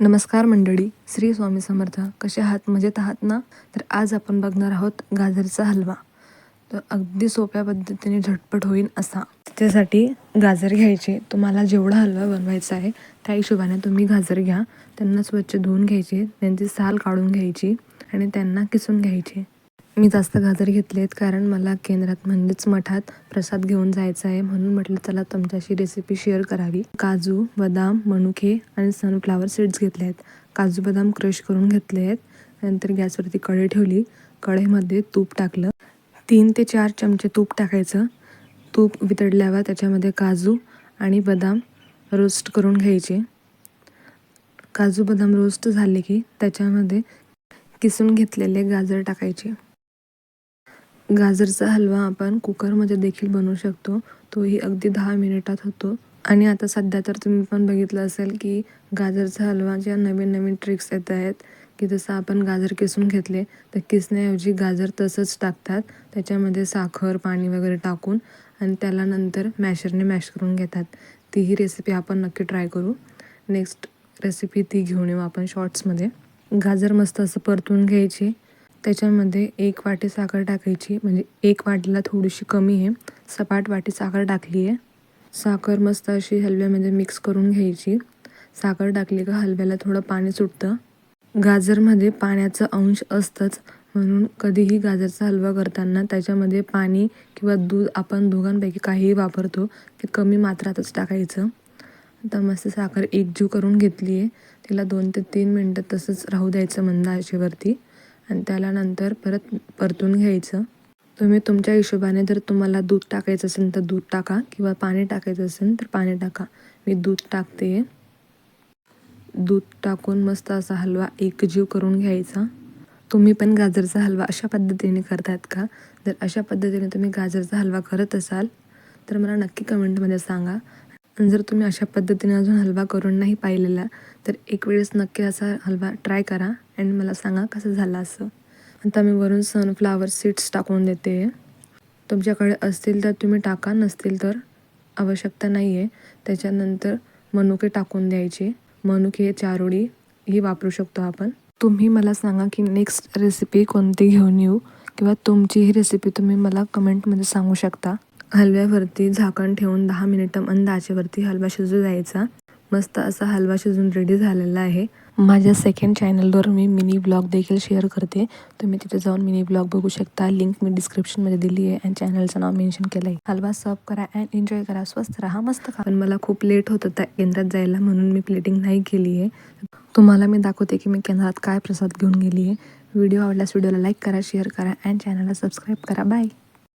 नमस्कार मंडळी श्री स्वामी समर्थ. कसे आहात? मजेत आहात ना? तर आज आपण बघणार आहोत गाजरचा हलवा. तर अगदी सोप्या पद्धतीने झटपट होईल असा. त्यासाठी गाजर घ्यायचे. तुम्हाला जेवढा हलवा बनवायचा आहे त्या हिशोबाने तुम्ही गाजर घ्या. त्यांना स्वच्छ धुवून घ्यायचे. त्यांची साल काढून घ्यायची आणि त्यांना किसून घ्यायचे. मी जास्त गाजर घेतले आहेत कारण मला केंद्रात म्हणजेच मठात प्रसाद घेऊन जायचा आहे म्हणून म्हटलं चला तुमच्याशी रेसिपी शेअर करावी. काजू बदाम मनुके आणि सनफ्लावर सीड्स घेतले आहेत. काजू बदाम क्रश करून घेतले आहेत. नंतर गॅसवरती कढई ठेवली. कढईमध्ये तूप टाकलं. तीन ते चार चमचे तूप टाकायचं. तूप वितळल्यावर त्याच्यामध्ये काजू आणि बदाम रोस्ट करून घ्यायचे. काजू बदाम रोस्ट झाले की त्याच्यामध्ये किसून घेतलेले गाजर टाकायचे. गाजरचा हलवा आपण कुकरमध्ये देखील बनवू शकतो. तोही अगदी दहा मिनिटात होतो. आणि आता सध्या तर तुम्ही पण बघितलं असेल की गाजरचा हलवा ज्या नवीन नवीन ट्रिक्स येत आहेत की जसं आपण गाजर किसून घेतले तर किसण्याऐवजी गाजर तसंच टाकतात. त्याच्यामध्ये साखर पाणी वगैरे टाकून आणि त्याला नंतर मॅशरने मॅश करून घेतात. तीही रेसिपी आपण नक्की ट्राय करू. नेक्स्ट रेसिपी ती घेऊन येऊ आपण शॉर्ट्समध्ये गाजर मस्त असं परतून घ्यायची. त्याच्यामध्ये एक वाटी साखर टाकायची म्हणजे एक वाटीला थोडीशी कमी आहे. सपाट वाटी साखर टाकली आहे. साखर मस्त अशी हलव्यामध्ये मिक्स करून घ्यायची. साखर टाकली का हलव्याला थोडं पाणी सुटतं. गाजरमध्ये पाण्याचं अंश असतंच. म्हणून कधीही गाजरचा हलवा करताना त्याच्यामध्ये पाणी किंवा दूध आपण दोघांपैकी काहीही वापरतो ते कमी मात्रातच टाकायचं. आता मस्त साखर एकजीव करून घेतली आहे तिला दोन ते तीन मिनटं तसंच राहू द्यायचं मंद आशेवरती आणि त्याला नंतर परत परतून घ्यायचं. तुम्ही तुमच्या हिशोबाने जर तुम्हाला दूध टाकायचं असेल तर दूध टाका किंवा पाणी टाकायचं असेल तर पाणी टाका. मी दूध टाकते. दूध टाकून मस्त असा हलवा एकजीव करून घ्यायचा. तुम्ही पण गाजरचा हलवा अशा पद्धतीने करतात का? जर अशा पद्धतीने तुम्ही गाजरचा हलवा करत असाल तर मला नक्की कमेंटमध्ये सांगा. आणि जर तुम्ही अशा पद्धतीने अजून हलवा करून नाही पाहिलेला तर एक वेळेस नक्की असा हलवा ट्राय करा अँड मला सांगा कसं झालं असं. आता मी वरून सनफ्लावर सीड्स टाकून देते. तुमच्याकडे असतील तर तुम्ही टाका नसतील तर आवश्यकता नाही आहे त्याच्यानंतर मनुके टाकून द्यायचे. मनुके चारोळी ही वापरू शकतो आपण. तुम्ही मला सांगा की नेक्स्ट रेसिपी कोणती घेऊन येऊ किंवा तुमची ही रेसिपी तुम्ही मला कमेंटमध्ये सांगू शकता. हलव्यावरती झाकण ठेवून दहा मिनिटं मंद आचेवरती हलवा शिजू द्यायचा. मस्त असा हलवा शिजून रेडी झालेला आहे. माझ्या सेकंड चॅनलवर मी मिनी ब्लॉग देखील शेअर करते. तुम्ही तिथे जाऊन मिनी ब्लॉग बघू शकता. लिंक मी डिस्क्रिप्शनमध्ये दिली आहे आणि चॅनलचं नाव मेन्शन केलं आहे हलवा सर्व करा अँड एन्जॉय करा. स्वस्त राहा. मस्त खा. पण मला खूप लेट होत होता केंद्रात जायला म्हणून मी प्लेटिंग नाही केली आहे. तुम्हाला मी दाखवते की मी केंद्रात काय प्रसाद घेऊन गेली आहे. व्हिडिओ आवडल्यास व्हिडिओला लाईक करा शेअर करा अँड चॅनलला सबस्क्राईब करा. बाय